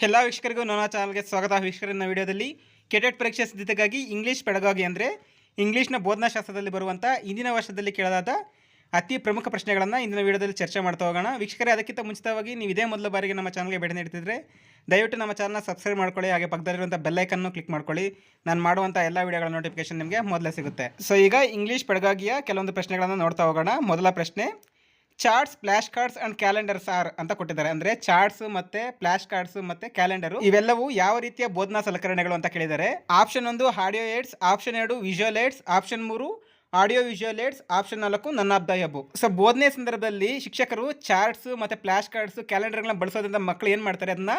ಎಲ್ಲ ವೀಕ್ಷಕರಿಗೂ, ನನ್ನ ಚಾನಲ್ಗೆ ಸ್ವಾಗತ. ವೀಕ್ಷಕರನ್ನ ವಿಡಿಯೋದಲ್ಲಿ ಕೆಟೆಟ್ ಪರೀಕ್ಷೆ ಸಿದ್ಧತೆಗಾಗಿ ಇಂಗ್ಲೀಷ್ ಪೆಡಗಾಗಿ ಅಂದರೆ ಇಂಗ್ಲೀಷ್ನ ಬೋಧನಾಶಾಸ್ತ್ರದಲ್ಲಿ ಬರುವಂಥ ಇಂದಿನ ವರ್ಷದಲ್ಲಿ ಕೇಳದಾದ ಅತಿ ಪ್ರಮುಖ ಪ್ರಶ್ನೆಗಳನ್ನು ಇಂದಿನ ವಿಡಿಯೋದಲ್ಲಿ ಚರ್ಚೆ ಮಾಡ್ತಾ ಹೋಗೋಣ. ವೀಕ್ಷಕರೇ, ಅದಕ್ಕಿಂತ ಮುಂಚಿತವಾಗಿ ನೀವು ಇದೇ ಮೊದಲ ಬಾರಿಗೆ ನಮ್ಮ ಚಾನಲ್ಗೆ ಭೇಟಿ ನೀಡ್ತಿದ್ರೆ ದಯವಿಟ್ಟು ನಮ್ಮ ಚಾನಲ್ನ ಸಬ್ಸ್ಕ್ರೈಬ್ ಮಾಡ್ಕೊಳ್ಳಿ, ಹಾಗೆ ಪಕ್ಕದಲ್ಲಿರುವಂಥ ಬೆಲ್ಲೈಕನ್ನು ಕ್ಲಿಕ್ ಮಾಡ್ಕೊಳ್ಳಿ. ನಾನು ಮಾಡುವಂಥ ಎಲ್ಲ ವಿಡಿಯೋಗಳ ನೋಟಿಫಿಕೇಶನ್ ನಿಮಗೆ ಮೊದಲೇ ಸಿಗುತ್ತೆ. ಸೊ ಈಗ ಇಂಗ್ಲೀಷ್ ಪೆಡಗಾಗಿಯ ಕೆಲವೊಂದು ಪ್ರಶ್ನೆಗಳನ್ನು ನೋಡ್ತಾ ಹೋಗೋಣ. ಮೊದಲ ಪ್ರಶ್ನೆ charts, flash cards and calendars are ಅಂತ ಕೊಟ್ಟಿದ್ದಾರೆ. ಅಂದ್ರೆ ಚಾರ್ಟ್ಸ್ ಮತ್ತೆ ಫ್ಲಾಶ್ ಕಾರ್ಡ್ಸ್ ಮತ್ತೆ ಕ್ಯಾಲೆಂಡರ್ ಇವೆಲ್ಲವೂ ಯಾವ ರೀತಿಯ ಬೋಧನಾ ಸಲಕರಣೆಗಳು ಅಂತ ಕೇಳಿದ್ದಾರೆ. ಆಪ್ಷನ್ ಒಂದು ಆಡಿಯೋ ಏಡ್ಸ್, ಆಪ್ಷನ್ ಎರಡು ವಿಜುವಲ್ ಏಡ್ಸ್, ಆಪ್ಷನ್ ಮೂರು ಆಡಿಯೋ ವಿಜುವಲ್ ಏಡ್ಸ್, ಆಪ್ಷನ್ ನಾಲ್ಕು ನನ್ನ ಆಫ್ ಹಬ್ಬು ಸೊ ಬೋಧನೆ ಸಂದರ್ಭದಲ್ಲಿ ಶಿಕ್ಷಕರು ಚಾರ್ಟ್ಸ್ ಮತ್ತೆ ಫ್ಲಾಶ್ ಕಾರ್ಡ್ಸ್, ಕ್ಯಾಲೆಂಡರ್ಗಳನ್ನ ಬಳಸೋದ್ರಿಂದ ಮಕ್ಕಳು ಏನು ಮಾಡ್ತಾರೆ? ಅದನ್ನ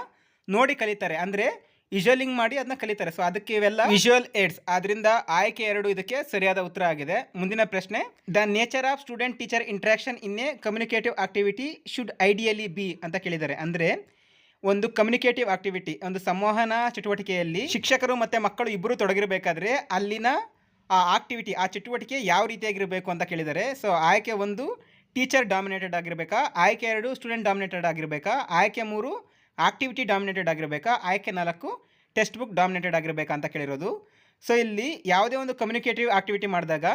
ನೋಡಿ ಕಲಿತಾರೆ. ಅಂದ್ರೆ ವಿಜುವಲಿಂಗ್ ಮಾಡಿ ಅದನ್ನ ಕಲಿತಾರೆ. ಸೊ ಅದಕ್ಕೆ ಇವೆಲ್ಲ ವಿಜುವಲ್ ಏಡ್ಸ್ ಆದ್ರಿಂದ ಆಯ್ಕೆ ಎರಡು ಇದಕ್ಕೆ ಸರಿಯಾದ ಉತ್ತರ ಆಗಿದೆ. ಮುಂದಿನ ಪ್ರಶ್ನೆ the nature of student teacher interaction in a communicative activity should ideally be ಅಂತ ಕೇಳಿದ್ದಾರೆ. ಅಂದ್ರೆ ಒಂದು ಕಮ್ಯುನಿಕೇಟಿವ್ ಆಕ್ಟಿವಿಟಿ ಒಂದು ಸಂವಹನ ಚಟುವಟಿಕೆಯಲ್ಲಿ ಶಿಕ್ಷಕರು ಮತ್ತೆ ಮಕ್ಕಳು ಇಬ್ಬರು ತೊಡಗಿರಬೇಕಾದ್ರೆ ಅಲ್ಲಿನ ಆ ಆಕ್ಟಿವಿಟಿ ಆ ಚಟುವಟಿಕೆ ಯಾವ ರೀತಿಯಾಗಿರಬೇಕು ಅಂತ ಕೇಳಿದ್ದಾರೆ. ಸೊ ಆಯ್ಕೆ ಒಂದು ಟೀಚರ್ ಡಾಮಿನೇಟೆಡ್ ಆಗಿರಬೇಕಾ? ಆಯ್ಕೆ ಎರಡು ಸ್ಟೂಡೆಂಟ್ ಡಾಮಿನೇಟೆಡ್ ಆಗಿರಬೇಕಾ? ಆಯ್ಕೆ ಮೂರು ಆಕ್ಟಿವಿಟಿ ಡಾಮಿನೇಟೆಡ್ ಆಗಿರಬೇಕಾ? ಆಯ್ಕೆ ನಾಲ್ಕು ಟೆಕ್ಸ್ಟ್ ಬುಕ್ ಡಾಮಿನೇಟೆಡ್ ಆಗಿರಬೇಕಾ ಅಂತ ಕೇಳಿರೋದು. ಸೊ ಇಲ್ಲಿ ಯಾವುದೇ ಒಂದು ಕಮ್ಯುನಿಕೇಟಿವ್ ಆಕ್ಟಿವಿಟಿ ಮಾಡಿದಾಗ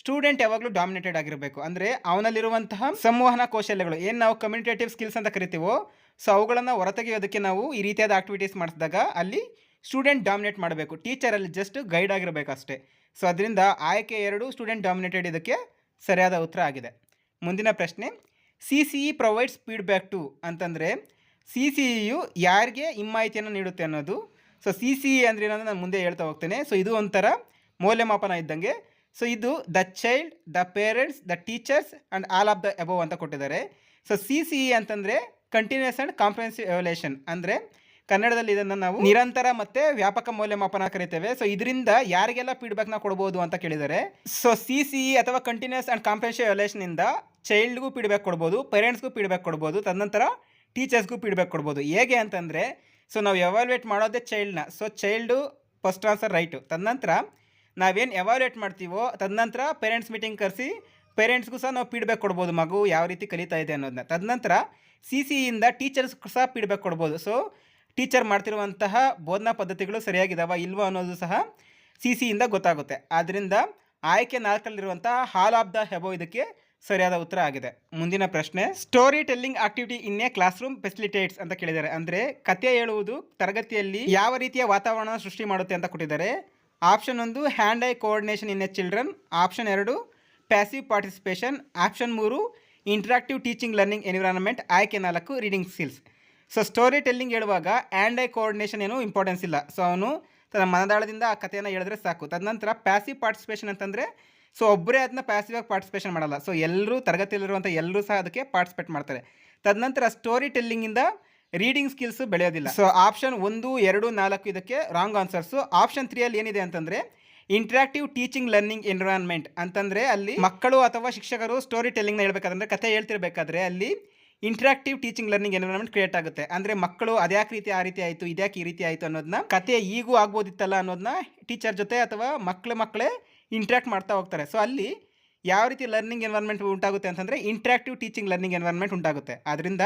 ಸ್ಟೂಡೆಂಟ್ ಯಾವಾಗಲೂ ಡಾಮಿನೇಟೆಡ್ ಆಗಿರಬೇಕು. ಅಂದರೆ ಅವನಲ್ಲಿರುವಂತಹ ಸಂವಹನ ಕೌಶಲ್ಯಗಳು, ಏನು ನಾವು ಕಮ್ಯುನಿಕೇಟಿವ್ ಸ್ಕಿಲ್ಸ್ ಅಂತ ಕರಿತೀವೋ ಸೊ ಅವುಗಳನ್ನು ಹೊರತೆಗೆಯೋದಕ್ಕೆ ನಾವು ಈ ರೀತಿಯಾದ ಆಕ್ಟಿವಿಟೀಸ್ ಮಾಡಿಸಿದಾಗ ಅಲ್ಲಿ ಸ್ಟೂಡೆಂಟ್ ಡಾಮಿನೇಟ್ ಮಾಡಬೇಕು. ಟೀಚರಲ್ಲಿ ಜಸ್ಟ್ ಗೈಡ್ ಆಗಿರಬೇಕು ಅಷ್ಟೇ. ಸೊ ಅದರಿಂದ ಆಯ್ಕೆ ಎರಡು, ಸ್ಟೂಡೆಂಟ್ ಡಾಮಿನೇಟೆಡ್ ಇದಕ್ಕೆ ಸರಿಯಾದ ಉತ್ತರ ಆಗಿದೆ. ಮುಂದಿನ ಪ್ರಶ್ನೆ C C E provides feedback to ಅಂತಂದರೆ ಸಿ ಸಿ ಇಯು ಯಾರಿಗೆ ಹಿಮ್ಮಾಹಿತಿಯನ್ನು ನೀಡುತ್ತೆ ಅನ್ನೋದು? ಸೊ ಸಿ ಸಿ ಇ ಅಂದರೆ ಏನಂದ್ರೆ ನಾನು ಮುಂದೆ ಹೇಳ್ತಾ ಹೋಗ್ತೇನೆ. ಸೊ ಇದು ಒಂಥರ ಮೌಲ್ಯಮಾಪನ ಇದ್ದಂಗೆ. ಸೊ ಇದು the child, the parents, the teachers and all of the above ಅಂತ ಕೊಟ್ಟಿದ್ದಾರೆ. ಸೊ ಸಿ ಸಿ ಇ ಅಂತಂದರೆ ಕಂಟಿನ್ಯೂಸ್ ಆ್ಯಂಡ್ ಕಾಂಪ್ರಹೆನ್ಸಿವ್ ಎವಲ್ಯೂಷನ್ ಅಂದರೆ ಕನ್ನಡದಲ್ಲಿ ಇದನ್ನು ನಾವು ನಿರಂತರ ಮತ್ತೆ ವ್ಯಾಪಕ ಮೌಲ್ಯಮಾಪನ ಕರಿತೇವೆ. ಸೊ ಇದರಿಂದ ಯಾರಿಗೆಲ್ಲ ಫೀಡ್ಬ್ಯಾಕ್ನ ಕೊಡ್ಬೋದು ಅಂತ ಕೇಳಿದ್ದಾರೆ ಸೊ ಸಿ ಸಿ ಇ ಅಥವಾ ಕಂಟಿನ್ಯೂಸ್ ಆ್ಯಂಡ್ ಕಾಂಪ್ರಹೆನ್ಸಿವ್ ಎವಲ್ಯೂಷನಿಂದ ಚೈಲ್ಡ್ಗೂ ಫೀಡ್ಬ್ಯಾಕ್ ಕೊಡ್ಬೋದು ಪೇರೆಂಟ್ಸ್ಗೂ ಫೀಡ್ಬ್ಯಾಕ್ ಕೊಡ್ಬೋದು. ತದನಂತರ ಟೀಚರ್ಸ್ಗೂ ಫೀಡ್ಬ್ಯಾಕ್ ಕೊಡ್ಬೋದು. ಹೇಗೆ ಅಂತಂದರೆ ಸೊ ನಾವು ಎವಾಲ್ಯೂಯೇಟ್ ಮಾಡೋದೇ ಚೈಲ್ಡ್ನ so child first answer write ತದನಂತರ ನಾವೇನು ಎವಾಲ್ಯೂಯೇಟ್ ಮಾಡ್ತೀವೋ, ತದನಂತರ ಪೇರೆಂಟ್ಸ್ ಮೀಟಿಂಗ್ ಕರೆಸಿ ಪೇರೆಂಟ್ಸ್ಗೂ ಸಹ ನಾವು ಫೀಡ್ಬ್ಯಾಕ್ ಕೊಡ್ಬೋದು ಮಗು ಯಾವ ರೀತಿ ಕಲಿತಾ ಇದೆ ಅನ್ನೋದನ್ನ ತದನಂತರ ಸಿ ಸಿಯಿಂದ ಟೀಚರ್ಸ್ಗೂ ಟೀಚರ್ಸ್ ಸಹ ಫೀಡ್ಬ್ಯಾಕ್ ಕೊಡ್ಬೋದು. ಸೊ ಟೀಚರ್ ಮಾಡ್ತಿರುವಂತಹ ಬೋಧನಾ ಪದ್ಧತಿಗಳು ಸರಿಯಾಗಿದ್ದಾವ ಇಲ್ವೋ ಅನ್ನೋದು ಸಹ ಸಿ ಸಿಯಿಂದ ಗೊತ್ತಾಗುತ್ತೆ. ಆದ್ದರಿಂದ ಆಯ್ಕೆ ನಾಲ್ಕಲ್ಲಿರುವಂತಹ ಹಾಲ್ ಆಫ್ ದ ಹೆಬೋ ಇದಕ್ಕೆ ಸರಿಯಾದ ಉತ್ತರ ಆಗಿದೆ. ಮುಂದಿನ ಪ್ರಶ್ನೆ storytelling activity in a classroom facilitates ಅಂತ ಕೇಳಿದ್ದಾರೆ. ಅಂದ್ರೆ ಕಥೆ ಹೇಳುವುದು ತರಗತಿಯಲ್ಲಿ ಯಾವ ರೀತಿಯ ವಾತಾವರಣ ಸೃಷ್ಟಿ ಮಾಡುತ್ತೆ ಅಂತ ಕೊಟ್ಟಿದ್ದಾರೆ. ಆಪ್ಷನ್ ಒಂದು hand eye coordination in a children option ಎರಡು ಪ್ಯಾಸಿವ್ ಪಾರ್ಟಿಸಿಪೇಷನ್ ಆಪ್ಷನ್ ಮೂರು ಇಂಟ್ರಾಕ್ಟಿವ್ ಟೀಚಿಂಗ್ ಲರ್ನಿಂಗ್ ಎನ್ವಿರಾನ್ಮೆಂಟ್ ಆಯ್ಕೆ ನಾಲ್ಕು reading skills so storytelling ಹೇಳುವಾಗ ಆ್ಯಂಡ್ ಐ ಕೋಆರ್ಡಿನೇಷನ್ ಏನು ಇಂಪಾರ್ಟೆನ್ಸ್ ಇಲ್ಲ. ಸೊ ಅವನು ತನ್ನ ಮನದಾಳದಿಂದ ಆ ಕಥೆಯನ್ನು ಹೇಳಿದ್ರೆ ಸಾಕು. ತದನಂತರ ಪ್ಯಾಸಿವ್ ಪಾರ್ಟಿಸಿಪೇಷನ್ ಅಂತಂದರೆ ಸೊ ಒಬ್ಬರೇ ಅದನ್ನ ಪ್ಯಾಸಿವ್ ಆಗಿ ಪಾರ್ಟಿಸಿಪೇಷನ್ ಮಾಡಲ್ಲ. ಸೊ ಎಲ್ಲರೂ ತರಗತಿಯಲ್ಲಿರುವಂಥ ಎಲ್ಲರೂ ಸಹ ಅದಕ್ಕೆ ಪಾರ್ಟಿಸಿಪೇಟ್ ಮಾಡ್ತಾರೆ. ತದನಂತರ ಸ್ಟೋರಿ ಟೆಲ್ಲಿಂಗಿಂದ ರೀಡಿಂಗ್ ಸ್ಕಿಲ್ಸ್ ಬೆಳೆಯೋದಿಲ್ಲ. ಸೊ ಆಪ್ಷನ್ ಒಂದು, ಎರಡು, ನಾಲ್ಕು ಇದಕ್ಕೆ ರಾಂಗ್ ಆನ್ಸರ್ಸು ಆಪ್ಷನ್ ತ್ರೀಯಲ್ಲಿ ಏನಿದೆ ಅಂತಂದರೆ ಇಂಟ್ರಾಕ್ಟಿವ್ ಟೀಚಿಂಗ್ ಲರ್ನಿಂಗ್ ಎನ್ವಿರಾನ್ಮೆಂಟ್ ಅಂತಂದರೆ ಅಲ್ಲಿ ಮಕ್ಕಳು ಅಥವಾ ಶಿಕ್ಷಕರು ಸ್ಟೋರಿ ಟೆಲ್ಲಿಂಗ್ನ ಹೇಳಬೇಕಾದ್ರೆ ಕಥೆ ಹೇಳ್ತಿರ್ಬೇಕಾದ್ರೆ ಅಲ್ಲಿ interactive teaching learning environment create ಆಗುತ್ತೆ. ಅಂದರೆ ಮಕ್ಕಳು ಅದ್ಯಾಕೆ ರೀತಿ ಆ ರೀತಿ ಆಯಿತು, ಇದ್ಯಾಕೆ ಈ ರೀತಿ ಆಯಿತು ಅನ್ನೋದನ್ನ ಕತೆ ಈಗೂ ಆಗ್ಬೋದಿತ್ತಲ್ಲ ಅನ್ನೋದನ್ನ ಟೀಚರ್ ಜೊತೆ ಅಥವಾ ಮಕ್ಕಳ ಮಕ್ಕಳೇ ಇಂಟ್ರಾಕ್ಟ್ ಮಾಡ್ತಾ ಹೋಗ್ತಾರೆ. ಸೊ ಅಲ್ಲಿ ಯಾವ ರೀತಿ ಲರ್ನಿಂಗ್ ಎನ್ವೈರ್ಮೆಂಟ್ ಉಂಟಾಗುತ್ತೆ ಅಂತಂದರೆ ಇಂಟ್ರ್ಯಾಕ್ಟಿವ್ ಟೀಚಿಂಗ್ ಲರ್ನಿಂಗ್ ಎನ್ವೈರ್ಮೆಂಟ್ ಉಂಟಾಗುತ್ತೆ. ಆದ್ದರಿಂದ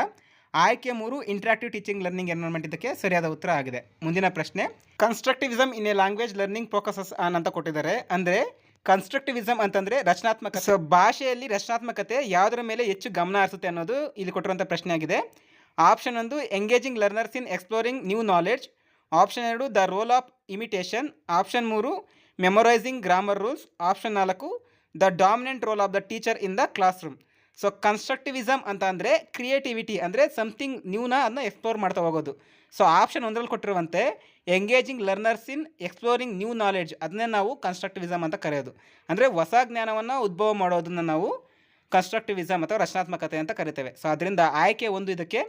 ಆಯ್ಕೆ ಮೂರು ಇಂಟ್ರಾಕ್ಟಿವ್ ಟೀಚಿಂಗ್ ಲರ್ನಿಂಗ್ ಎನ್ವೈರ್ಮೆಂಟ್ ಇದಕ್ಕೆ ಸರಿಯಾದ ಉತ್ತರ ಆಗಿದೆ. ಮುಂದಿನ ಪ್ರಶ್ನೆ constructivism in a language learning focuses on ಅಂತ ಕೊಟ್ಟಿದ್ದಾರೆ. ಅಂದರೆ ಕನ್ಸ್ಟ್ರಕ್ಟಿವಿಸಮ್ ಅಂತಂದರೆ ರಚನಾತ್ಮಕ ಸೊ ಭಾಷೆಯಲ್ಲಿ ರಚನಾತ್ಮಕತೆ ಯಾವುದರ ಮೇಲೆ ಹೆಚ್ಚು ಗಮನ ಹರಿಸುತ್ತೆ ಅನ್ನೋದು ಇಲ್ಲಿ ಕೊಟ್ಟಿರುವಂಥ ಪ್ರಶ್ನೆ ಆಗಿದೆ. ಆಪ್ಷನ್ ಒಂದು engaging learners in exploring new knowledge option ಎರಡು the role of imitation option ಮೂರು ಮೆಮೊರೈಸಿಂಗ್ ಗ್ರಾಮರ್ ರೂಲ್ಸ್ ಆಪ್ಷನ್ ನಾಲ್ಕು the dominant role of the teacher in the classroom so constructivism ಅಂತ ಅಂದರೆ ಕ್ರಿಯೇಟಿವಿಟಿ ಅಂದರೆ ಸಮಥಿಂಗ್ ನ್ಯೂನ ಅದನ್ನ ಎಕ್ಸ್ಪ್ಲೋರ್ ಮಾಡ್ತಾ ಹೋಗೋದು. ಸೊ ಆಪ್ಷನ್ ಒಂದರಲ್ಲಿ ಕೊಟ್ಟಿರುವಂತೆ engaging learners in exploring new knowledge ಅದನ್ನೇ ನಾವು ಕನ್ಸ್ಟ್ರಕ್ಟಿವಿಸಮ್ ಅಂತ ಕರೆಯೋದು. ಅಂದರೆ ಹೊಸ ಜ್ಞಾನವನ್ನು ಉದ್ಭವ ಮಾಡೋದನ್ನು ನಾವು ಕನ್ಸ್ಟ್ರಕ್ಟಿವಿಸಮ್ ಅಥವಾ ರಚನಾತ್ಮಕತೆ ಅಂತ ಕರಿತೇವೆ. ಸೊ ಅದರಿಂದ ಆಯ್ಕೆ ಒಂದು ಇದಕ್ಕೆ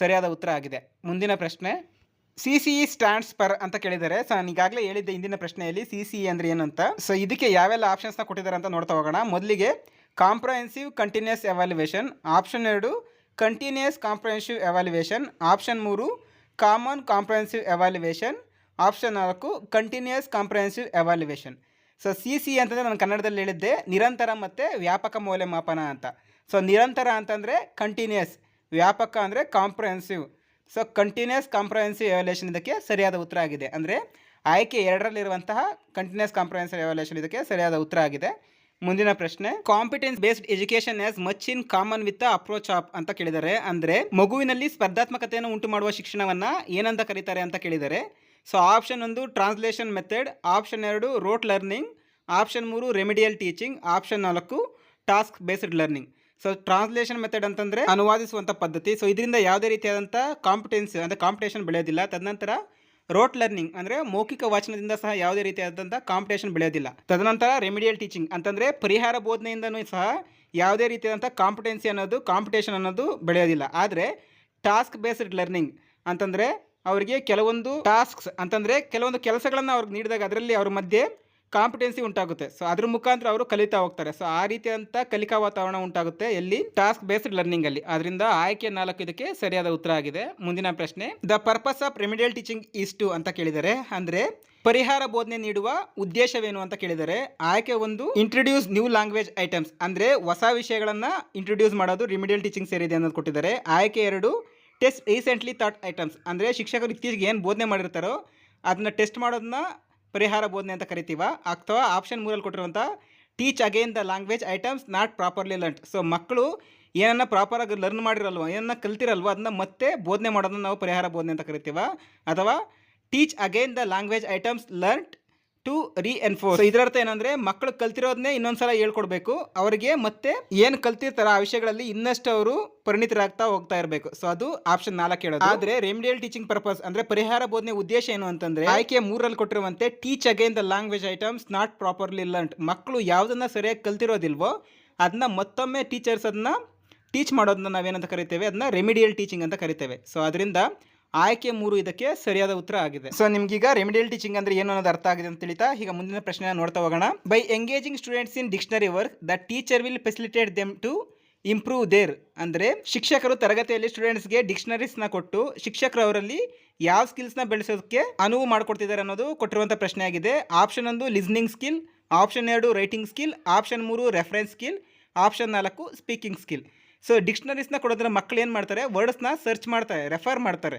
ಸರಿಯಾದ ಉತ್ತರ ಆಗಿದೆ. ಮುಂದಿನ ಪ್ರಶ್ನೆ. C C E stands for ಅಂತ ಕೇಳಿದ್ದಾರೆ. ಸೊ ನಾನು ಈಗಾಗಲೇ ಹೇಳಿದ್ದೆ ಹಿಂದಿನ ಪ್ರಶ್ನೆಯಲ್ಲಿ ಸಿ ಸಿ ಇ ಅಂದರೆ ಏನಂತ ಸೊ ಇದಕ್ಕೆ ಯಾವೆಲ್ಲ ಆಪ್ಷನ್ಸ್ನ ಕೊಟ್ಟಿದ್ದಾರೆ ಅಂತ ನೋಡ್ತಾ ಹೋಗೋಣ. ಮೊದಲಿಗೆ ಕಾಂಪ್ರಹೆನ್ಸಿವ್ ಕಂಟಿನ್ಯೂಸ್ ಎವಾಲ್ಯುವೇಷನ್ ಆಪ್ಷನ್ ಎರಡು ಕಂಟಿನ್ಯೂಸ್ ಕಾಂಪ್ರಹೆನ್ಸಿವ್ ಎವಾಲ್ಯುವೇಷನ್ ಆಪ್ಷನ್ ಮೂರು ಕಾಮನ್ ಕಾಂಪ್ರಹೆನ್ಸಿವ್ ಎವಾಲ್ಯುವೇಷನ್ ಆಪ್ಷನ್ ನಾಲ್ಕು continuous comprehensive evaluation so C C ಅಂತಂದರೆ ನಾನು ಕನ್ನಡದಲ್ಲಿ ಹೇಳಿದ್ದೆ. ನಿರಂತರ ಮತ್ತು ವ್ಯಾಪಕ ಮೌಲ್ಯಮಾಪನ ಅಂತ. ಸೊ ನಿರಂತರ ಅಂತಂದರೆ ಕಂಟಿನ್ಯೂಸ್ ವ್ಯಾಪಕ ಅಂದರೆ comprehensive so continuous comprehensive evaluation ಇದಕ್ಕೆ ಸರಿಯಾದ ಉತ್ತರ ಆಗಿದೆ. ಅಂದರೆ, ಆಯ್ಕೆ ಎರಡರಲ್ಲಿರುವಂತಹ ಕಂಟಿನ್ಯೂಸ್ ಕಾಂಪ್ರಹೆನ್ಸಿವ್ ಎವ್ಯಾಲ್ಯೂಷನ್ ಇದಕ್ಕೆ ಸರಿಯಾದ ಉತ್ತರ ಆಗಿದೆ. ಮುಂದಿನ ಪ್ರಶ್ನೆ competence based education as much in common with approach of ಅಂತ ಕೇಳಿದ್ದಾರೆ ಅಂದರೆ, ಮಗುವಿನಲ್ಲಿ ಸ್ಪರ್ಧಾತ್ಮಕತೆಯನ್ನು ಉಂಟು ಮಾಡುವ ಶಿಕ್ಷಣವನ್ನು ಏನಂತ ಕರೀತಾರೆ ಅಂತ ಕೇಳಿದ್ದಾರೆ ಸೊ ಆಪ್ಷನ್ ಒಂದು ಟ್ರಾನ್ಸ್ಲೇಷನ್ ಮೆಥಡ್ ಆಪ್ಷನ್ ಎರಡು ರೋಟ್ ಲರ್ನಿಂಗ್ ಆಪ್ಷನ್ ಮೂರು ರೆಮಿಡಿಯಲ್ ಟೀಚಿಂಗ್ ಆಪ್ಷನ್ ನಾಲ್ಕು task based learning so translation method ಅಂತಂದ್ರೆ ಅನುವಾದಿಸುವಂಥ ಪದ್ಧತಿ. ಸೊ ಇದರಿಂದ ಯಾವುದೇ ರೀತಿಯಾದಂಥ ಕಾಂಪಿಟೆನ್ಸ್ ಅಂದರೆ ಕಾಂಪಿಟೇಷನ್ ಬೆಳೆಯೋದಿಲ್ಲ. ತದನಂತರ ರೋಟ್ ಲರ್ನಿಂಗ್ ಅಂದರೆ ಮೌಖಿಕ ವಾಚನದಿಂದ ಸಹ ಯಾವುದೇ ರೀತಿಯಾದಂಥ ಕಾಂಪಿಟೇಷನ್ ಬೆಳೆಯೋದಿಲ್ಲ. ತದನಂತರ ರೆಮಿಡಿಯಲ್ ಟೀಚಿಂಗ್ ಅಂತಂದರೆ ಪರಿಹಾರ ಬೋಧನೆಯಿಂದನೂ ಸಹ ಯಾವುದೇ ರೀತಿಯಾದಂಥ ಕಾಂಪಿಟೆನ್ಸಿ ಅನ್ನೋದು ಕಾಂಪಿಟೇಷನ್ ಅನ್ನೋದು ಬೆಳೆಯೋದಿಲ್ಲ. ಆದರೆ ಟಾಸ್ಕ್ ಬೇಸ್ಡ್ ಲರ್ನಿಂಗ್ ಅಂತಂದರೆ ಅವರಿಗೆ ಕೆಲವೊಂದು ಟಾಸ್ಕ್ಸ್ ಅಂತಂದರೆ ಕೆಲವೊಂದು ಕೆಲಸಗಳನ್ನು ಅವ್ರಿಗೆ ನೀಡಿದಾಗ ಅದರಲ್ಲಿ ಅವ್ರ ಮಧ್ಯೆ ಕಾಂಪಿಟೆನ್ಸಿ ಉಂಟಾಗುತ್ತೆ. ಸೊ ಅದ್ರ ಮುಖಾಂತರ ಅವರು ಕಲಿತಾ ಹೋಗ್ತಾರೆ. ಸೊ ಆ ರೀತಿಯಂತ ಕಲಿಕಾ ವಾತಾವರಣ ಉಂಟಾಗುತ್ತೆ ಎಲ್ಲಿ? ಟಾಸ್ಕ್ ಬೇಸ್ಡ್ ಲರ್ನಿಂಗ್ ಅಲ್ಲಿ. ಅದರಿಂದ ಆಯ್ಕೆ ನಾಲ್ಕು ಇದಕ್ಕೆ ಸರಿಯಾದ ಉತ್ತರ ಆಗಿದೆ. ಮುಂದಿನ ಪ್ರಶ್ನೆ the purpose of remedial teaching is to ಅಂತ ಕೇಳಿದರೆ, ಅಂದ್ರೆ ಪರಿಹಾರ ಬೋಧನೆ ನೀಡುವ ಉದ್ದೇಶವೇನು ಅಂತ ಕೇಳಿದರೆ, ಆಯ್ಕೆ ಒಂದು ಇಂಟ್ರೊಡ್ಯೂಸ್ ನ್ಯೂ ಲ್ಯಾಂಗ್ವೇಜ್ ಐಟಮ್ಸ್ ಅಂದ್ರೆ ಹೊಸ ವಿಷಯಗಳನ್ನ ಇಂಟ್ರೊಡ್ಯೂಸ್ ಮಾಡೋದು ರಿಮಿಡಿಯಲ್ ಟೀಚಿಂಗ್ ಸೇರಿದೆ ಅನ್ನೋದು ಕೊಟ್ಟಿದ್ದಾರೆ. ಆಯ್ಕೆ ಎರಡು ಟೆಸ್ಟ್ ರೀಸೆಂಟ್ಲಿ ಥಾಟ್ ಐಟಮ್ಸ್ ಅಂದರೆ ಶಿಕ್ಷಕರು ಇತ್ತೀಚೆಗೆ ಏನು ಬೋಧನೆ ಮಾಡಿರ್ತಾರೋ, ಅದನ್ನ ಟೆಸ್ಟ್ ಮಾಡೋದನ್ನ ಪರಿಹಾರ ಬೋಧನೆ ಅಂತ ಕರಿತೀವ. ಅಥವಾ ಆಪ್ಷನ್ ಮೂರಲ್ಲಿ ಕೊಟ್ಟಿರುವಂಥ teach again the language items not properly learn so ಮಕ್ಕಳು ಏನನ್ನ ಪ್ರಾಪರಾಗಿ ಲರ್ನ್ ಮಾಡಿರಲ್ವ, ಏನನ್ನ ಕಲ್ತಿರಲ್ವ, ಅದನ್ನ ಮತ್ತೆ ಬೋಧನೆ ಮಾಡೋದನ್ನ ನಾವು ಪರಿಹಾರ ಬೋಧನೆ ಅಂತ ಕರಿತೀವ. ಅಥವಾ teach again the language items learn to reinforce ಇದರರ್ಥ ಏನಂದ್ರೆ ಮಕ್ಕಳು ಕಲ್ತಿರೋದನ್ನೇ ಇನ್ನೊಂದ್ಸಲ ಹೇಳ್ಕೊಡ್ಬೇಕು. ಅವರಿಗೆ ಮತ್ತೆ ಏನು ಕಲ್ತಿರ್ತಾರ ಆ ವಿಷಯಗಳಲ್ಲಿ ಇನ್ನಷ್ಟು ಅವರು ಪರಿಣಿತರಾಗ್ತಾ ಹೋಗ್ತಾ ಇರಬೇಕು. ಸೊ ಅದು ಆಪ್ಷನ್ ನಾಲ್ಕು ಹೇಳೋದು. ಆದ್ರೆ ರೆಮಿಡಿಯಲ್ ಟೀಚಿಂಗ್ ಪರ್ಪಸ್ ಅಂದ್ರೆ ಪರಿಹಾರ ಬೋಧನೆ ಉದ್ದೇಶ ಏನು ಅಂತಂದ್ರೆ ಆಯ್ಕೆ ಮೂರಲ್ಲಿ ಕೊಟ್ಟಿರುವಂತೆ teach again the language items not properly learn ಮಕ್ಕಳು ಯಾವ್ದನ್ನ ಸರಿಯಾಗಿ ಕಲ್ತಿರೋದಿಲ್ವೋ ಅದನ್ನ ಮತ್ತೊಮ್ಮೆ ಟೀಚರ್ಸ್ ಅದನ್ನ ಟೀಚ್ ಮಾಡೋದನ್ನ ನಾವೇನಂತ ಕರಿತೇವೆ? ಅದನ್ನ ರೆಮಿಡಿಯಲ್ ಟೀಚಿಂಗ್ ಅಂತ ಕರಿತೇವೆ. ಸೊ ಅದರಿಂದ ಆಯ್ಕೆ ಮೂರು ಇದಕ್ಕೆ ಸರಿಯಾದ ಉತ್ತರ ಆಗಿದೆ. ಸೊ ನಿಮ್ಗೀಗ ರೆಮಿಡಿಯಲ್ ಟೀಚಿಂಗ್ ಅಂದ್ರೆ ಏನು ಅನ್ನೋದು ಅರ್ಥ ಆಗಿದೆ ಅಂತ ತಿಳಿತಾ, ಈಗ ಮುಂದಿನ ಪ್ರಶ್ನೆ ನೋಡ್ತಾ ಹೋಗೋಣ. By engaging students in dictionary work the teacher will facilitate them to improve their ಅಂದರೆ ಶಿಕ್ಷಕರು ತರಗತಿಯಲ್ಲಿ ಸ್ಟೂಡೆಂಟ್ಸ್ಗೆ ಡಿಕ್ಷನರೀಸ್ನ ಕೊಟ್ಟು, ಶಿಕ್ಷಕರು ಅವರಲ್ಲಿ ಯಾವ ನ ಬೆಳೆಸೋದಕ್ಕೆ ಅನುವು ಮಾಡಿಕೊಡ್ತಿದ್ದಾರೆ ಅನ್ನೋದು ಕೊಟ್ಟಿರುವಂಥ ಪ್ರಶ್ನೆ ಆಗಿದೆ. ಆಪ್ಷನ್ ಒಂದು ಲಿಸ್ನಿಂಗ್ ಸ್ಕಿಲ್ ಆಪ್ಷನ್ ಎರಡು ರೈಟಿಂಗ್ ಸ್ಕಿಲ್ ಆಪ್ಷನ್ ಮೂರು ರೆಫರೆನ್ಸ್ ಸ್ಕಿಲ್ ಆಪ್ಷನ್ ನಾಲ್ಕು ಸ್ಪೀಕಿಂಗ್ ಸ್ಕಿಲ್ ಸೊ ಡಿಕ್ಷನರೀಸ್ನ ಕೊಡೋದ್ರ ಮಕ್ಕಳು ಏನು ಮಾಡ್ತಾರೆ? ವರ್ಡ್ಸ್ನ ಸರ್ಚ್ ಮಾಡ್ತಾರೆ ರೆಫರ್ ಮಾಡ್ತಾರೆ.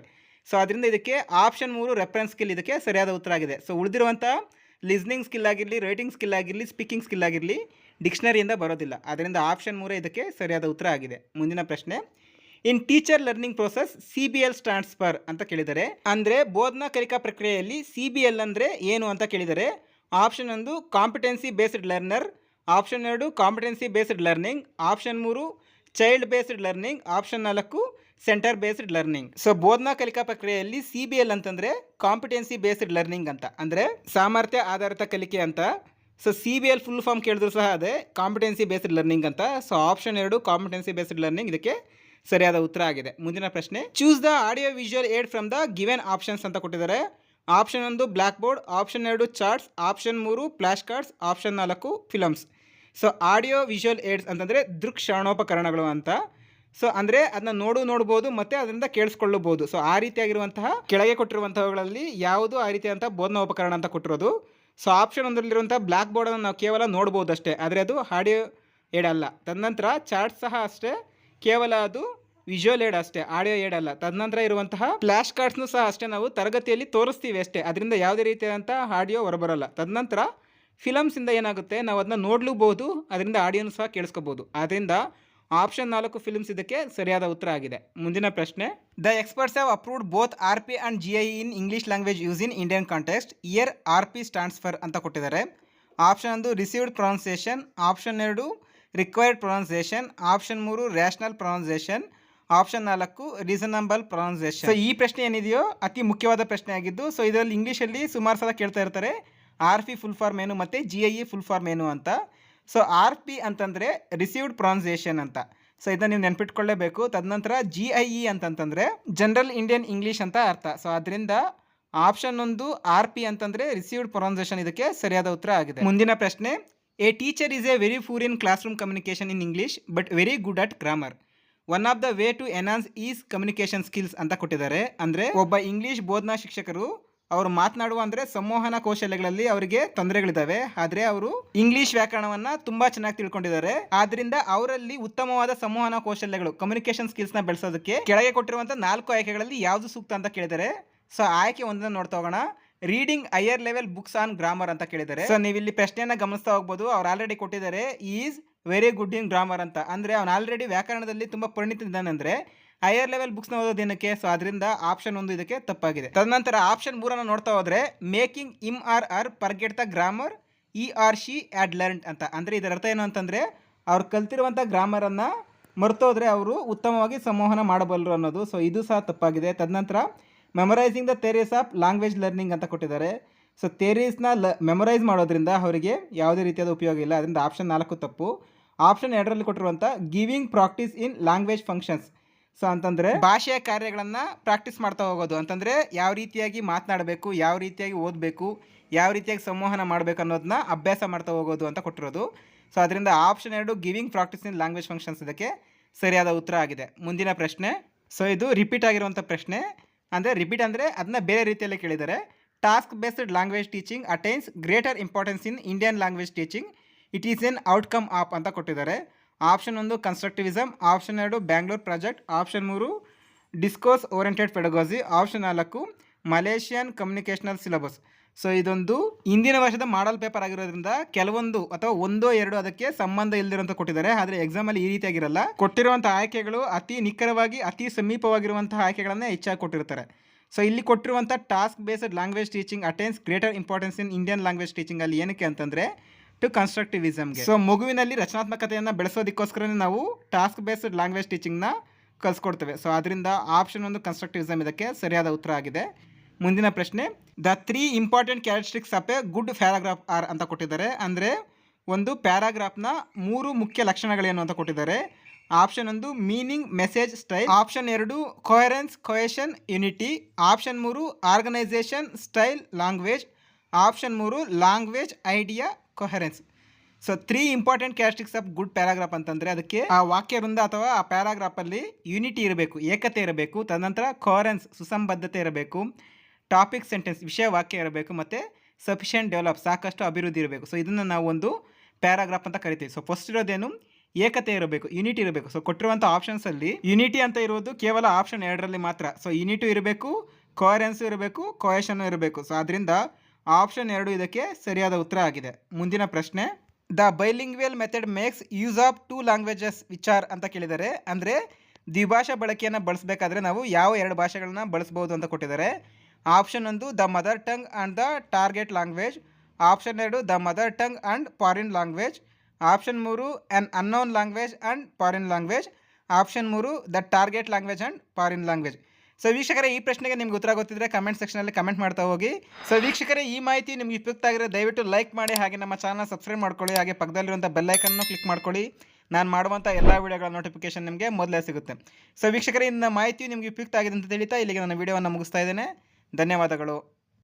ಸೊ ಅದರಿಂದ ಇದಕ್ಕೆ ಆಪ್ಷನ್ ಮೂರು ರೆಫರೆನ್ಸ್ ಸ್ಕಿಲ್ ಇದಕ್ಕೆ ಸರಿಯಾದ ಉತ್ತರ ಆಗಿದೆ. ಸೊ ಉಳಿದಿರುವಂಥ ಲಿಸ್ನಿಂಗ್ ಸ್ಕಿಲ್ ಆಗಿರಲಿ ರೈಟಿಂಗ್ ಸ್ಕಿಲ್ ಆಗಿರಲಿ ಸ್ಪೀಕಿಂಗ್ ಸ್ಕಿಲ್ ಆಗಿರಲಿ ಡಿಕ್ಷನರಿಯಿಂದ ಬರೋದಿಲ್ಲ. ಅದರಿಂದ ಆಪ್ಷನ್ ಮೂರೇ ಇದಕ್ಕೆ ಸರಿಯಾದ ಉತ್ತರ ಆಗಿದೆ. ಮುಂದಿನ ಪ್ರಶ್ನೆ. In teacher learning process C B L stands ಅಂತ ಕೇಳಿದರೆ, ಅಂದರೆ ಬೋಧನಾ ಕಲಿಕಾ ಪ್ರಕ್ರಿಯೆಯಲ್ಲಿ ಸಿ ಬಿ ಎಲ್ ಅಂದರೆ ಏನು ಅಂತ ಕೇಳಿದರೆ ಆಪ್ಷನ್ ಒಂದು ಕಾಂಪಿಟೆನ್ಸಿ ಬೇಸ್ಡ್ ಲರ್ನರ್ ಆಪ್ಷನ್ ಎರಡು ಕಾಂಪಿಟೆನ್ಸಿ ಬೇಸ್ಡ್ ಲರ್ನಿಂಗ್ ಆಪ್ಷನ್ ಮೂರು ಚೈಲ್ಡ್ ಬೇಸ್ಡ್ ಲರ್ನಿಂಗ್ ಆಪ್ಷನ್ ನಾಲ್ಕು ಸೆಂಟರ್ ಬೇಸ್ಡ್ ಲರ್ನಿಂಗ್ ಸೊ ಬೋಧನಾ ಕಲಿಕಾ ಪ್ರಕ್ರಿಯೆಯಲ್ಲಿ ಸಿ ಬಿ ಎಲ್ ಅಂತಂದರೆ ಕಾಂಪಿಟೆನ್ಸಿ ಬೇಸ್ಡ್ ಲರ್ನಿಂಗ್ ಅಂತ. ಅಂದರೆ ಸಾಮರ್ಥ್ಯ ಆಧಾರಿತ ಕಲಿಕೆ ಅಂತ. So C B L full form ಕೇಳಿದ್ರು ಸಹ ಅದೇ ಕಾಂಪಿಟೆನ್ಸಿ ಬೇಸ್ಡ್ ಲರ್ನಿಂಗ್ ಅಂತ. ಸೊ ಆಪ್ಷನ್ ಎರಡು ಕಾಂಪಿಟೆನ್ಸಿ ಬೇಸ್ಡ್ ಲರ್ನಿಂಗ್ ಇದಕ್ಕೆ ಸರಿಯಾದ ಉತ್ತರ ಆಗಿದೆ. ಮುಂದಿನ ಪ್ರಶ್ನೆ choose the audio visual aid from the given options ಅಂತ ಕೊಟ್ಟಿದ್ದಾರೆ. ಆಪ್ಷನ್ ಒಂದು ಬ್ಲ್ಯಾಕ್ ಬೋರ್ಡ್ ಆಪ್ಷನ್ ಎರಡು ಚಾರ್ಟ್ಸ್ ಆಪ್ಷನ್ ಮೂರು ಫ್ಲಾಶ್ ಕಾರ್ಡ್ಸ್ ಆಪ್ಷನ್ ನಾಲ್ಕು films so audio visual aids ಅಂತಂದರೆ ದೃಕ್ಶ್ರವಣೋಪಕರಣಗಳು ಅಂತ. ಸೊ ಅಂದರೆ ಅದನ್ನ ನೋಡು ನೋಡ್ಬೋದು ಮತ್ತು ಅದರಿಂದ ಕೇಳಿಸ್ಕೊಳ್ಳಬಹುದು. ಸೊ ಆ ರೀತಿಯಾಗಿರುವಂತಹ ಕೆಳಗೆ ಕೊಟ್ಟಿರುವಂಥವುಗಳಲ್ಲಿ ಯಾವುದು ಆ ರೀತಿಯಾದಂಥ ಬೋಧನಾ ಉಪಕರಣ ಅಂತ ಕೊಟ್ಟಿರೋದು. ಸೊ ಆಪ್ಷನ್ ಒಂದರಲ್ಲಿರುವಂಥ ಬ್ಲ್ಯಾಕ್ ಬೋರ್ಡನ್ನು ನಾವು ಕೇವಲ ನೋಡ್ಬೋದು ಅಷ್ಟೇ. ಆದರೆ ಅದು ಆಡಿಯೋ ಏಡ್ ಅಲ್ಲ. ತದನಂತರ ಚಾರ್ಟ್ ಸಹ ಅಷ್ಟೇ. ಕೇವಲ ಅದು ವಿಜುವಲ್ ಏಡ್ ಅಷ್ಟೇ, ಆಡಿಯೋ ಏಡ್ ಅಲ್ಲ. ತದನಂತರ ಇರುವಂತಹ ಫ್ಲಾಶ್ ಕಾರ್ಡ್ಸ್ನು ಸಹ ಅಷ್ಟೇ ನಾವು ತರಗತಿಯಲ್ಲಿ ತೋರಿಸ್ತೀವಿ ಅಷ್ಟೇ. ಅದರಿಂದ ಯಾವುದೇ ರೀತಿಯಾದಂಥ ಆಡಿಯೋ ಹೊರಬರಲ್ಲ. ತದನಂತರ ಫಿಲಮ್ಸಿಂದ ಏನಾಗುತ್ತೆ ನಾವು ಅದನ್ನ ನೋಡ್ಲೂಬಹುದು ಅದರಿಂದ ಆಡಿಯೋನು ಸಹ ಕೇಳಿಸ್ಕೋಬಹುದು. ಆದ್ದರಿಂದ ಆಪ್ಷನ್ ನಾಲ್ಕು ಫಿಲ್ಮ್ಸ್ ಇದಕ್ಕೆ ಸರಿಯಾದ ಉತ್ತರ ಆಗಿದೆ. ಮುಂದಿನ ಪ್ರಶ್ನೆ, the experts have approved both R P and G I in English language use in Indian context. Here R P stands for ಅಂತ ಕೊಟ್ಟಿದ್ದಾರೆ. ಆಪ್ಷನ್ ಒಂದು, ರಿಸೀವ್ಡ್ ಪ್ರೊನೌನ್ಸಿಯೇಷನ್. ಆಪ್ಷನ್ ಎರಡು, ರಿಕ್ವೈರ್ಡ್ ಪ್ರೊನೌನ್ಸಿಯೇಷನ್. ಆಪ್ಷನ್ ಮೂರು, ರ್ಯಾಷನಲ್ ಪ್ರೊನೌನ್ಸಿಯೇಷನ್. ಆಪ್ಷನ್ ನಾಲ್ಕು, reasonable pronunciation. So ಈ ಪ್ರಶ್ನೆ ಏನಿದೆಯೋ ಅತಿ ಮುಖ್ಯವಾದ ಪ್ರಶ್ನೆ ಆಗಿದ್ದು ಸೊ ಇದರಲ್ಲಿ ಇಂಗ್ಲೀಷಲ್ಲಿ ಸುಮಾರು ಸಲ ಕೇಳ್ತಾ ಇರ್ತಾರೆ, ಆರ್ ಪಿ ಫುಲ್ ಫಾರ್ಮ್ ಏನು ಮತ್ತು G I E full form ಏನು ಅಂತ. ಸೊ ಆರ್ ಪಿ ಅಂತಂದರೆ ರಿಸೀವ್ಡ್ ಪ್ರೊನೌನ್ಸಿಯೇಷನ್ ಅಂತ. ಸೊ ಇದನ್ನು ನೀವು ನೆನ್ಪಿಟ್ಕೊಳ್ಳೇಬೇಕು ತದನಂತರ ಜಿ ಐ ಇ ಅಂತಂತಂದರೆ ಜನರಲ್ ಇಂಡಿಯನ್ ಇಂಗ್ಲೀಷ್ ಅಂತ ಅರ್ಥ. ಸೊ ಅದರಿಂದ ಆಪ್ಷನ್ ಒಂದು ಆರ್ ಪಿ ಅಂತಂದರೆ ರಿಸೀವ್ಡ್ ಪ್ರೊನೌನ್ಸೇಷನ್ ಇದಕ್ಕೆ ಸರಿಯಾದ ಉತ್ತರ ಆಗಿದೆ. ಮುಂದಿನ ಪ್ರಶ್ನೆ a teacher is a very poor in classroom communication in English but very good at grammar one of the way to enhance is communication skills ಅಂತ ಕೊಟ್ಟಿದ್ದಾರೆ. ಅಂದರೆ ಒಬ್ಬ ಇಂಗ್ಲೀಷ್ ಬೋಧನಾ ಶಿಕ್ಷಕರು ಅವರು ಮಾತನಾಡುವ ಅಂದರೆ ಸಂವಹನ ಕೌಶಲ್ಯಗಳಲ್ಲಿ ಅವರಿಗೆ ತೊಂದರೆಗಳಿದ್ದಾವೆ. ಆದರೆ ಅವರು ಇಂಗ್ಲಿಷ್ ವ್ಯಾಕರಣವನ್ನು ತುಂಬ ಚೆನ್ನಾಗಿ ತಿಳ್ಕೊಂಡಿದ್ದಾರೆ. ಆದ್ರಿಂದ ಅವರಲ್ಲಿ ಉತ್ತಮವಾದ ಸಂವಹನ ಕೌಶಲ್ಯಗಳು ಕಮ್ಯುನಿಕೇಶನ್ ಸ್ಕಿಲ್ಸ್ನ ಬೆಳೆಸೋದಕ್ಕೆ ಕೆಳಗೆ ಕೊಟ್ಟಿರುವಂಥ ನಾಲ್ಕು ಆಯ್ಕೆಗಳಲ್ಲಿ ಯಾವುದು ಸೂಕ್ತ ಅಂತ ಕೇಳಿದ್ದಾರೆ ಸೊ ಆಯ್ಕೆ ಒಂದನ್ನು ನೋಡ್ತಾ ಹೋಗೋಣ. Reading higher level books on grammar ಅಂತ ಕೇಳಿದ್ದಾರೆ ಸೊ ನೀವು ಇಲ್ಲಿ ಪ್ರಶ್ನೆಯನ್ನ ಗಮನಿಸ್ತಾ ಹೋಗ್ಬೋದು. ಅವ್ರು ಆಲ್ರೆಡಿ ಕೊಟ್ಟಿದ್ದಾರೆ is very good in grammar ಅಂತ. ಅಂದ್ರೆ ಅವ್ನು ಆಲ್ರೆಡಿ ವ್ಯಾಕರಣದಲ್ಲಿ ತುಂಬಾ ಪರಿಣಿತಿದ್ದಾನೆ ಅಂದ್ರೆ ಹೈಯರ್ ಲೆವೆಲ್ ಬುಕ್ಸ್ನ ಓದೋ ದಿನಕ್ಕೆ ಸೊ ಅದರಿಂದ ಆಪ್ಷನ್ ಒಂದು ಇದಕ್ಕೆ ತಪ್ಪಾಗಿದೆ. ತದನಂತರ ಆಪ್ಷನ್ ಮೂರನ್ನು ನೋಡ್ತಾ ಹೋದರೆ making him or her forget the grammar he or she had learn ಅಂತ. ಅಂದ್ರೆ ಇದರ ಅರ್ಥ ಏನು ಅಂತಂದ್ರೆ, ಅವ್ರು ಕಲ್ತಿರುವಂಥ ಗ್ರಾಮರನ್ನು ಮರ್ತೋದ್ರೆ ಅವರು ಉತ್ತಮವಾಗಿ ಸಂವಹನ ಮಾಡಬಲ್ಲರು ಅನ್ನೋದು. ಸೊ ಇದು ಸಹ ತಪ್ಪಾಗಿದೆ. ತದನಂತರ memorising the theories of language learning ಅಂತ ಕೊಟ್ಟಿದ್ದಾರೆ. ಸೊ ಥೇರೀಸ್ನ ಲ ಮೆಮರೈಸ್ ಮಾಡೋದ್ರಿಂದ ಅವರಿಗೆ ಯಾವುದೇ ರೀತಿಯಾದ ಉಪಯೋಗ ಇಲ್ಲ. ಅದರಿಂದ ಆಪ್ಷನ್ ನಾಲ್ಕು ತಪ್ಪು. ಆಪ್ಷನ್ ಎರಡರಲ್ಲಿ ಕೊಟ್ಟಿರುವಂಥ giving practice in language functions so ಅಂತಂದರೆ ಭಾಷೆಯ ಕಾರ್ಯಗಳನ್ನು ಪ್ರಾಕ್ಟೀಸ್ ಮಾಡ್ತಾ ಹೋಗೋದು. ಅಂತಂದರೆ ಯಾವ ರೀತಿಯಾಗಿ ಮಾತನಾಡಬೇಕು, ಯಾವ ರೀತಿಯಾಗಿ ಓದಬೇಕು, ಯಾವ ರೀತಿಯಾಗಿ ಸಂವಹನ ಮಾಡಬೇಕು ಅನ್ನೋದನ್ನ ಅಭ್ಯಾಸ ಮಾಡ್ತಾ ಹೋಗೋದು ಅಂತ ಕೊಟ್ಟಿರೋದು. ಸೊ ಅದರಿಂದ ಆಪ್ಷನ್ ಎರಡು giving practice in language functions ಇದಕ್ಕೆ ಸರಿಯಾದ ಉತ್ತರ ಆಗಿದೆ. ಮುಂದಿನ ಪ್ರಶ್ನೆ. ಸೊ ಇದು ರಿಪೀಟ್ ಆಗಿರುವಂಥ ಪ್ರಶ್ನೆ. ಅಂದರೆ ರಿಪೀಟ್ ಅಂದರೆ ಅದನ್ನ ಬೇರೆ ರೀತಿಯಲ್ಲಿ ಕೇಳಿದ್ದಾರೆ task based language teaching attains greater importance in Indian language teaching it is an outcome of ಅಂತ ಕೊಟ್ಟಿದ್ದಾರೆ. ಆಪ್ಷನ್ ಒಂದು ಕನ್ಸ್ಟ್ರಕ್ಟಿವಿಸಮ್ ಆಪ್ಷನ್ ಎರಡು ಬ್ಯಾಂಗ್ಳೂರ್ ಪ್ರಾಜೆಕ್ಟ್, ಆಪ್ಷನ್ ಮೂರು ಡಿಸ್ಕೋಸ್ ಓರಿಯೆಂಟೆಡ್ ಪೆಡಗಾಜಿ ಆಪ್ಷನ್ ನಾಲ್ಕು ಮಲೇಷಿಯನ್ ಕಮ್ಯುನಿಕೇಷನಲ್ ಸಿಲಬಸ್. ಸೊ ಇದೊಂದು ಇಂದಿನ ವರ್ಷದ ಮಾಡಲ್ ಪೇಪರ್ ಆಗಿರೋದ್ರಿಂದ ಕೆಲವೊಂದು ಅಥವಾ ಒಂದೋ ಎರಡು ಅದಕ್ಕೆ ಸಂಬಂಧ ಇಲ್ಲದಿರುವಂತ ಕೊಟ್ಟಿದ್ದಾರೆ. ಆದರೆ ಎಕ್ಸಾಮಲ್ಲಿ ಈ ರೀತಿಯಾಗಿರಲ್ಲ. ಕೊಟ್ಟಿರುವಂಥ ಆಯ್ಕೆಗಳು ಅತಿ ನಿಖರವಾಗಿ, ಅತಿ ಸಮೀಪವಾಗಿರುವಂತಹ ಆಯ್ಕೆಗಳನ್ನೇ ಹೆಚ್ಚಾಗಿ ಕೊಟ್ಟಿರ್ತಾರೆ ಸೊ ಇಲ್ಲಿ ಕೊಟ್ಟಿರುವಂಥ task based language teaching attains greater importance in Indian language teaching ಅಲ್ಲಿ ಏನಕ್ಕೆ ಅಂತಂದರೆ ಟು ಕನ್ಸ್ಟ್ರಕ್ಟಿವಿಸಮ್ಗೆ ಸೊ ಮಗುವಿನಲ್ಲಿ ರಚನಾತ್ಮಕತೆಯನ್ನು ಬೆಳೆಸೋದಕ್ಕೋಸ್ಕರನೇ ನಾವು ಟಾಸ್ಕ್ ಬೇಸ್ಡ್ ಲ್ಯಾಂಗ್ವೇಜ್ ಟೀಚಿಂಗ್ನ ಕಲಿಸ್ಕೊಡ್ತೇವೆ. ಸೊ ಅದರಿಂದ ಆಪ್ಷನ್ ಒಂದು ಕನ್ಸ್ಟ್ರಕ್ಟಿವಿಸಮ್ ಇದಕ್ಕೆ ಸರಿಯಾದ ಉತ್ತರ ಆಗಿದೆ. ಮುಂದಿನ ಪ್ರಶ್ನೆ the three important characteristics of a good paragraph are ಅಂತ ಕೊಟ್ಟಿದ್ದಾರೆ. ಅಂದರೆ, ಒಂದು ಪ್ಯಾರಾಗ್ರಾಫ್ನ ಮೂರು ಮುಖ್ಯ ಲಕ್ಷಣಗಳೇನು ಅಂತ ಕೊಟ್ಟಿದ್ದಾರೆ. ಆಪ್ಷನ್ ಒಂದು ಮೀನಿಂಗ್ ಮೆಸೇಜ್ ಸ್ಟೈಲ್ ಆಪ್ಷನ್ ಎರಡು ಕೊಯರೆನ್ಸ್ ಕೊಯೇಷನ್ ಯುನಿಟಿ ಆಪ್ಷನ್ ಮೂರು ಆರ್ಗನೈಸೇಷನ್ ಸ್ಟೈಲ್ ಲ್ಯಾಂಗ್ವೇಜ್ ಆಪ್ಷನ್ ಮೂರು language idea coherence so three important characteristics of good paragraph ಅಂತಂದರೆ ಅದಕ್ಕೆ ಆ ವಾಕ್ಯ ವೃಂದ ಅಥವಾ ಆ ಪ್ಯಾರಾಗ್ರಾಫಲ್ಲಿ ಯೂನಿಟಿ ಇರಬೇಕು, ಏಕತೆ ಇರಬೇಕು, ತದನಂತರ ಕೋರೆನ್ಸ್ ಸುಸಂಬದ್ಧತೆ ಇರಬೇಕು ಟಾಪಿಕ್ ಸೆಂಟೆನ್ಸ್ ವಿಷಯ ವಾಕ್ಯ ಇರಬೇಕು, ಮತ್ತು ಸಫಿಷಿಯೆಂಟ್ ಡೆವಲಪ್ ಸಾಕಷ್ಟು ಅಭಿವೃದ್ಧಿ ಇರಬೇಕು. ಸೊ ಇದನ್ನು ನಾವು ಒಂದು ಪ್ಯಾರಾಗ್ರಾಫ್ ಅಂತ ಕರಿತೀವಿ. ಸೊ ಫಸ್ಟ್ ಇರೋದೇನು? ಏಕತೆ ಇರಬೇಕು ಯುನಿಟಿ ಇರಬೇಕು. ಸೊ ಕೊಟ್ಟಿರುವಂಥ ಆಪ್ಷನ್ಸಲ್ಲಿ ಯುನಿಟಿ ಅಂತ ಇರೋದು ಕೇವಲ ಆಪ್ಷನ್ ಎರಡರಲ್ಲಿ ಮಾತ್ರ. ಸೊ ಯುನಿಟು ಇರಬೇಕು ಕೋರೆನ್ಸು ಇರಬೇಕು ಕೊಯೇಷನು ಇರಬೇಕು. ಸೊ ಅದರಿಂದ ಆಪ್ಷನ್ ಎರಡು ಇದಕ್ಕೆ ಸರಿಯಾದ ಉತ್ತರ ಆಗಿದೆ. ಮುಂದಿನ ಪ್ರಶ್ನೆ, the bilingual method makes use of two languages which are ಅಂತ ಕೇಳಿದ್ದಾರೆ ಅಂದರೆ ದ್ವಿಭಾಷಾ ಬಳಕೆಯನ್ನು ಬಳಸಬೇಕಾದ್ರೆ ನಾವು ಯಾವ ಎರಡು ಭಾಷೆಗಳನ್ನ ಬಳಸ್ಬೋದು ಅಂತ ಕೊಟ್ಟಿದ್ದಾರೆ. ಆಪ್ಷನ್ ಒಂದು, the mother tongue and the target language. Option ಎರಡು, the mother tongue and foreign language. Option ಮೂರು an unknown language and foreign language option ಮೂರು, the target language and foreign language. So ವೀಕ್ಷಕರೇ, ಈ ಪ್ರಶ್ನೆಗೆ ನಿಮ್ಗೆ ಉತ್ತರ ಗೊತ್ತಿದ್ರೆ ಕಮೆಂಟ್ ಸೆಕ್ಷನಲ್ಲಿ ಕಮೆಂಟ್ ಮಾಡ್ತಾ ಹೋಗಿ. ಸೊ ವೀಕ್ಷಕರೇ, ಈ ಮಾಹಿತಿ ನಿಮ್ಗೆ ಉಪಯುಕ್ತ ಆಗಿರೋ ದಯವಿಟ್ಟು ಲೈಕ್ ಮಾಡಿ, ಹಾಗೆ ನಮ್ಮ ಚಾನಲ್ ಸಬ್ಸ್ಕ್ರೈಬ್ ಮಾಡ್ಕೊಳ್ಳಿ, ಹಾಗೆ ಪಕ್ಕದಲ್ಲಿರುವಂಥ ಬೆಲ್ಲೈಕನ್ನು ಕ್ಲಿಕ್ ಮಾಡ್ಕೊಳ್ಳಿ. ನಾನು ಮಾಡುವಂಥ ಎಲ್ಲ ವಿಡಿಯೋಗಳ ನೋಟಿಫಿಕೇಶನ್ ನಿಮಗೆ ಮೊದಲೇ ಸಿಗುತ್ತೆ. ಸೊ ವೀಕ್ಷಕರೇ, ಇನ್ನು ಮಾಹಿತಿ ನಿಮಗೆ ಉಪಯುಕ್ತ ಆಗಿದೆ ಅಂತ ತಿಳಿತಾ ಇಲ್ಲಿಗೆ ನನ್ನ ವಿಡಿಯೋವನ್ನು ಮುಗಿಸ್ತಾ ಇದ್ದೇನೆ. ಧನ್ಯವಾದಗಳು.